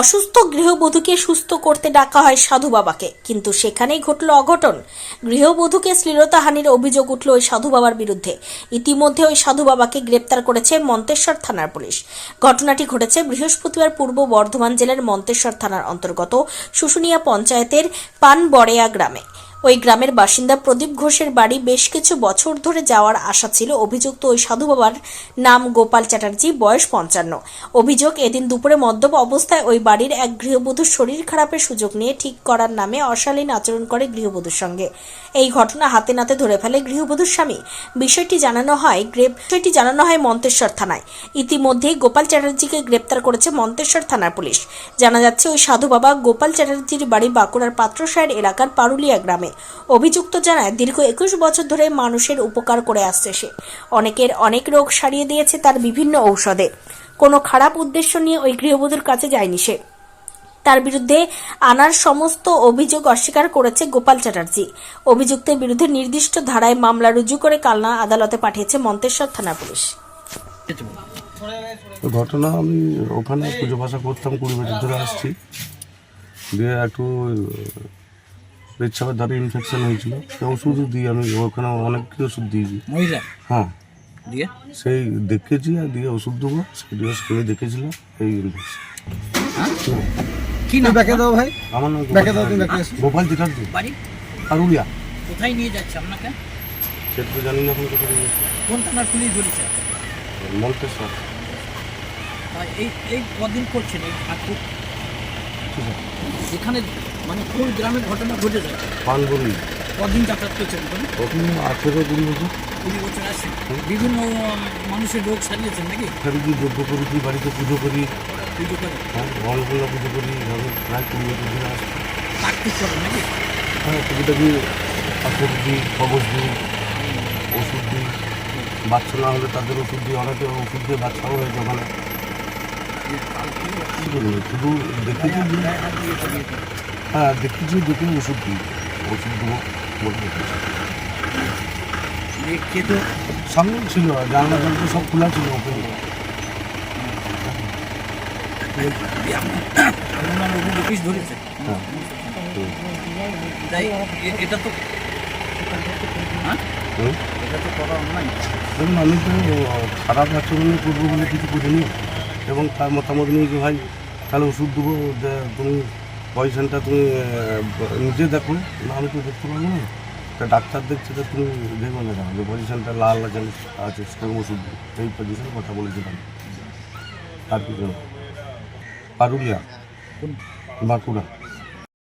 অসুস্থ গৃহবধূকে সুস্থ করতে ডাকা হয় সাধু বাবাকে। কিন্তু সেখানেই ঘটল অঘটন। গৃহবধূকে শ্লীলতাহানির অভিযোগ উঠল ওই সাধু বাবার বিরুদ্ধে। ইতিমধ্যে ওই সাধু বাবাকে গ্রেপ্তার করেছে মন্তেশ্বর থানার পুলিশ। ঘটনাটি ঘটেছে বৃহস্পতিবার পূর্ব বর্ধমান জেলার মন্তেশ্বর থানার অন্তর্গত শুশুনিয়া পঞ্চায়েতের পানবড়েয়া গ্রামে। ওই গ্রামের বাসিন্দা প্রদীপ ঘোষের বাড়ি বেশ কিছু বছর ধরে যাওয়ার আশা ছিল। অভিযুক্ত ওই সাধু বাবার নাম গোপাল চ্যাটার্জি, বয়স পঞ্চান্ন। অভিযোগ, এদিন দুপুরে মদ্যপ অবস্থায় ওই বাড়ির এক গৃহবধূর শরীর খারাপের সুযোগ নিয়ে ঠিক করার নামে অশালীন আচরণ করে গৃহবধূর সঙ্গে। এই ঘটনা হাতে নাতে ধরে ফেলে গৃহবধূর স্বামী। বিষয়টি জানানো হয় গ্রেপ বিষয়টি জানানো হয় মন্তেশ্বর থানায়। ইতিমধ্যেই গোপাল চ্যাটার্জিকে গ্রেপ্তার করেছে মন্তেশ্বর থানার পুলিশ। জানা যাচ্ছে, ওই সাধু বাবা গোপাল চ্যাটার্জির বাড়ি বাঁকুড়ার পাত্রসায়ের এলাকার পারুলিয়া গ্রামে। অভিযুক্ত জানায়, দীর্ঘ একুশ বছর ধরে মানুষের উপকার করে আসছে সে। অনেকের অনেক রোগ সারিয়ে দিয়েছে তার বিভিন্ন ঔষধে। কোনো খারাপ উদ্দেশ্য নিয়ে ওই গৃহবধূর কাছে যায়নি সে। তার বিরুদ্ধে আনার সমস্ত অভিযোগ অস্বীকার করেছে গোপাল চ্যাটার্জি। অভিযুক্তের বিরুদ্ধে নির্দিষ্ট ধারায় মামলা রুজু করে কালনা আদালতে পাঠিয়েছে মন্তেশ্বর থানা পুলিশ। ঘটনা আমি ওখানে পুজো পাশা করতাম কুড়ি বছর ধরে আসছি। দিয়ে একটু পেচ্ছাপের ধারে ইনফেকশন হয়েছিল। তো ওষুধ দিই আমি ওখানে অনেক কি ওষুধ দিয়েছি। মহিলা? হ্যাঁ। দিয়ে? সেই দেখেছি আর দিয়ে ওষুধ দেবো। সেই ডোজ খেয়ে দেখেছিলাম এই ইনফেকশন কি নাম? ব্যাকে দাও ভাই। আমার নাম ব্যাকে দাও তুমি ব্যাকে গোপাল চ্যাটার্জি বাড়ি? আরুলিয়া কোথায় নিয়ে যাচ্ছে আপনাকে? সেটা তো জানি না কোথায় কোন থানার পুলিশ বলেছে? মন্তেশ্বর। এই এই কদিন করছেন এই ঠাকুর? ঠিক আছে এখানে মানে কোন গ্রামে ঘটনা ঘটে যায়? পানবুড়ি। কদিন যাতায়াত করছেন ওখানে আঠেরো কুড়ি বছর। কুড়ি বছর আসেন বিভিন্ন মানুষের রোগ সারিয়েছেন নাকি? কি যজ্ঞ করেছি বাড়িতে পুজো করি। পুজো করে হ্যাঁ অন্নপূর্ণা পুজো করি এভাবে প্রায় কুড়ি বছর ধরে আসছি। করেন নাকি? হ্যাঁ টুকিটাকি পাথর দিই কবচ দিই ওষুধ দিই। বাচ্চা না হলে তাদের ওষুধ দিই অনেকে ওষুধ দিয়ে বাচ্চাও হয়েছে ওখানে কী শুধু দেখেছি। যে হ্যাঁ দেখেছি দেখে ওষুধ দিই। ওষুধ দেবো বলে দেখেছি এই খেতে সামনে ছিল জানলা জানলা সব খোলা ছিল ধরেছে। হ্যাঁ। এটা তো হ্যাঁ? তো দেখুন আমি তো খারাপ আচরণে করব বলে কিছু করিনি। এবং তার মতামত নিয়ে যে ভাই তাহলে ওষুধ দেবো তুমি পয়সানটা তুমি নিজে দেখো না আমি তো দেখতে পাবো না। তা ডাক্তার দেখছে তো তুমি দেখবে না যে পজিশনটা লাল আছে আছে, স্ট্রং ওষুধ এই পজিশনে কথা বলেছিলাম। আর পিছনে। পারুলিয়া। বাঁকুড়া।